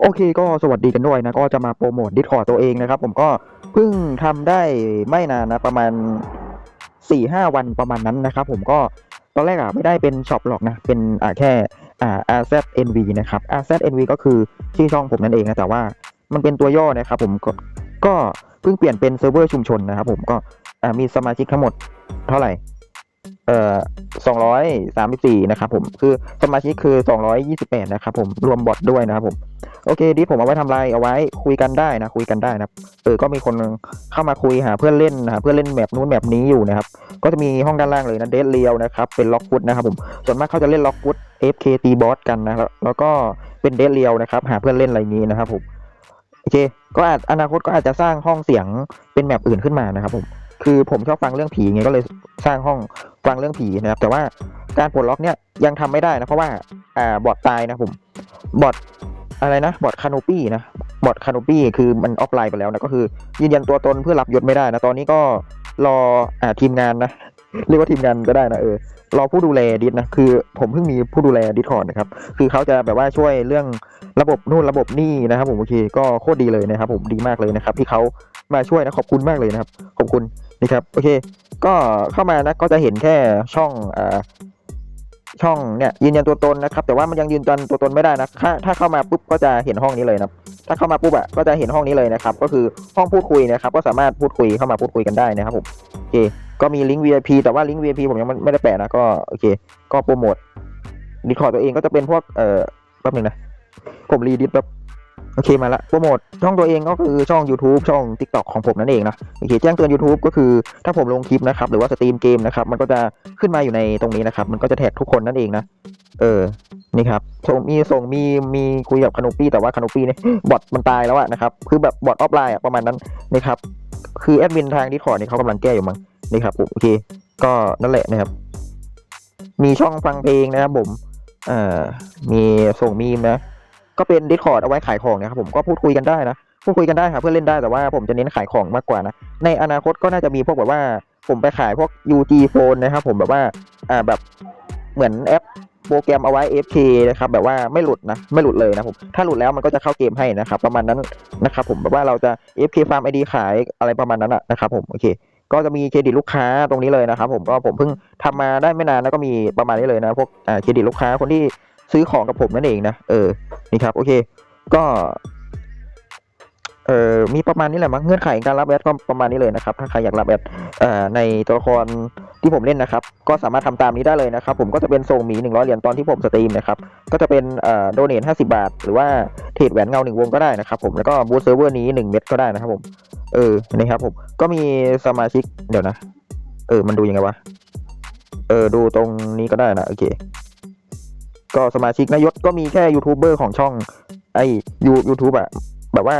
โอเคก็สวัสดีกันด้วยนะ ก็จะมาโปรโมทดิสคอร์ตัวเองนะครับ ผมก็เพิ่งทำได้ไม่นานนะ ประมาณ4ี่ห้าวันประมาณนั้นนะครับ ผมก็ตอนแรกอะไม่ได้เป็นช็อปหรอกนะ เป็นอ่าแค่อ่า RZNV นะครับ RZNV ก็คือชื่อช่องผมนั่นเองนะ แต่ว่ามันเป็นตัวย่อนะครับ ผมก็ก็เพิ่งเปลี่ยนเป็นเซิร์ฟเวอร์ชุมชนนะครับ ผมก็มีสมาชิกทั้งหมดเท่าไหร่ เอ่อสองร้อยสามสิบสี่นะครับผม คือสมาชิกคือสองร้อยยี่สิบแปดนะครับผม รวมบอทด้วยนะครับผม โอเคดิผมเอาไว้ทำไรเอาไว้คุยกันได้นะ คุยกันได้นะเออ ก็มีคนเข้ามาคุยหาเพื่อนเล่นหาเพื่อนเล่นแมปนู้นแมปนี้อยู่นะครับ ก็จะมีห้องด้านล่างเลยนะ เดทเรียวนะครับ เป็นล็อกฟุตนะครับผม ส่วนมากเขาจะเล่นล็อกฟุต FKT บอสกันนะ แล้วแล้วก็เป็นเดทเรียวนะครับ หาเพื่อนเล่นอะไรนี้นะครับผม โอเค ก็อาจอนาคตก็อาจจะสร้างห้องเสียงเป็นแมปอื่นขึ้นมานะครับผม คือผมชอบฟังเรื่องผีไงก็เลยสร้างห้องฟังเรื่องผีนะครับ แต่ว่าการปลดล็อกเนี่ยยังทำไม่ได้นะเพราะว่าอ่าบอทตายนะผมบอทอะไรนะบอทคาโนปี้นะบอทคาโนปี้คือมันออฟไลน์ไปแล้วนะก็คือ ยืนยันตัวตนเพื่อรับยศไม่ได้นะตอนนี้ก็รออ่าทีมงานนะเรียกว่าทีมงานก็ได้นะเออรอผู้ดูแลดิสนะคือ ผมเพิ่งมีผู้ดูแลดิสคอร์ดนะครับคือเขาจะแบบว่าช่วยเรื่องระบบนู่นระบบนี่นะครับผมโอเคก็โคตรดีเลยนะครับผมดีมากเลยนะครับที่เขา มาช่วยนะขอบคุณมากเลยนะครับ ขอบคุณนะครับโอเค ก็เข้ามานะก็จะเห็นแค่ช่องอ่าช่องเนี่ยยืนยันตัวตนนะครับ แต่ว่ามันยังยืนยันตัวตนไม่ได้นะถ้าถ้าเข้ามาปุ๊บก็จะเห็นห้องนี้เลยนะถ้าเข้ามาปุ๊บอะก็จะเห็นห้องนี้เลยนะครับ ก็คือห้องพูดคุยนะครับ ก็สามารถพูดคุยเข้ามาพูดคุยกันได้นะครับผมโอเค ก็มีลิงก์ VIP แต่ว่าลิงก์ VIP ผมยังไม่ได้แปะนะก็โอเค ก็โปรโมทดีคอร์ตัวเองก็จะเป็นพวกเอ่อแป๊บนึงนะผมรีดิสแบบ โอเคมาละโปรโมทช่องตัวเองก็คือช่อง YouTube ช่อง TikTok ของผมนั่นเองนะโอเคแจ้งเตือน YouTube ก็คือถ้าผมลงคลิปนะครับหรือว่าสตรีมเกมนะครับมันก็จะขึ้นมาอยู่ในตรงนี้นะครับ มันก็จะแท็กทุกคนนั่นเองนะ เออนี่ครับส่งมีส่งมีมีคุยกับคานูปี้แต่ว่าคานูปี้เนี่ยบอทมันตายแล้วอะนะครับคือแบบบอทออฟไลน์อะประมาณนั้นนะครับคือแอดมินทางดิคอร์ดนี่เขากำลังแก้อยู่มั้งนี่ครับโอเคก็นั่นแหละนะครับ มีช่องฟังเพลงนะครับผมเอ่อมีส่งมีมนะ ก็เป็น Discord เอาไว้ขายของนะครับผมก็พูดคุยกันได้นะพูดคุยกันได้ครับเพื่อนเล่นได้แต่ว่าผมจะเน้นขายของมากกว่านะในอนาคตก็น่าจะมีพวกแบบว่าผมไปขายพวก UG Phone นะครับผมแบบว่าอ่าแบบเหมือนแอปโปรแกรมเอาไว้ FK นะครับแบบว่าไม่หลุดนะไม่หลุดเลยนะผมถ้าหลุดแล้วมันก็จะเข้าเกมให้นะครับประมาณนั้นนะครับผมแบบว่าเราจะ FK Farm ID ขายอะไรประมาณนั้นอะนะครับผมโอเคก็จะมีเครดิตลูกค้าตรงนี้เลยนะครับผมก็ผมเพิ่งทำมาได้ไม่นานแล้วก็มีประมาณนี้เลยนะพวกอ่าเครดิตลูกค้าคนที่ ซื้อของกับผมนั่นเองนะ เออ นี่ครับ โอเค ก็ เออมีประมาณนี้แหละมั้ง เงื่อนไขการรับแอดก็ประมาณนี้เลยนะครับ ถ้าใครอยากรับแอดเอ่อ ในตัวละครที่ผมเล่นนะครับ ก็สามารถทำตามนี้ได้เลยนะครับ ผมก็จะเป็นส่งหมี100 เหรียญตอนที่ผมสตรีมนะครับ ก็จะเป็นเอ่อโดเนท50 บาท หรือว่าเทรดแหวนเงาหนึ่งวงก็ได้นะครับ ผม แล้วก็บูสเซิร์ฟเวอร์นี้ 1 เม็ดก็ได้นะครับผม เออ นะครับผม ก็มีสมาชิก เดี๋ยวนะ เออ มันดูยังไงวะ เออ ดูตรงนี้ก็ได้นะ โอเค ก็สมาชิกนายศก็มีแค่ยูทูบเบอร์ของช่อง ไอยูยูทูบอะแบบว่า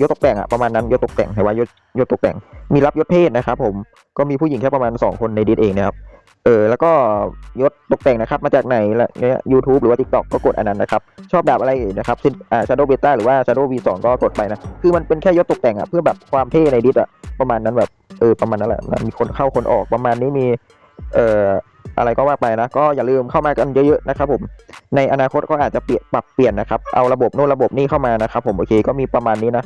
ยศตกแต่งอะประมาณนั้นยศตกแต่งแต่ว่ายศยศตกแต่ง มีรับยศเพศนะครับผมก็มีผู้หญิงแค่ประมาณ 2 คนในดิสเองนะครับเออแล้วก็ยศตกแต่งนะครับ มาจากไหนละเนี่ยยูทูบหรือว่า TikTok ก็กดอันนั้นนะครับ ชอบดาบอะไรนะครับซึ่งอ่า Shadow Beta หรือว่า Shadow V2 ก็กดไปนะ คือมันเป็นแค่ยศตกแต่งอะเพื่อแบบความเท่ในดิสอะประมาณนั้นแบบเออประมาณนั้นแหละนะมีคนเข้าคนออกประมาณนี้มีเอ่อ อะไรก็ว่าไปนะ ก็อย่าลืมเข้ามากันเยอะๆนะครับผมในอนาคตก็อาจจะเปลี่ยนปรับเปลี่ยนนะครับเอาระบบโน้นระบบนี้เข้ามานะครับผมโอเคก็มีประมาณนี้นะ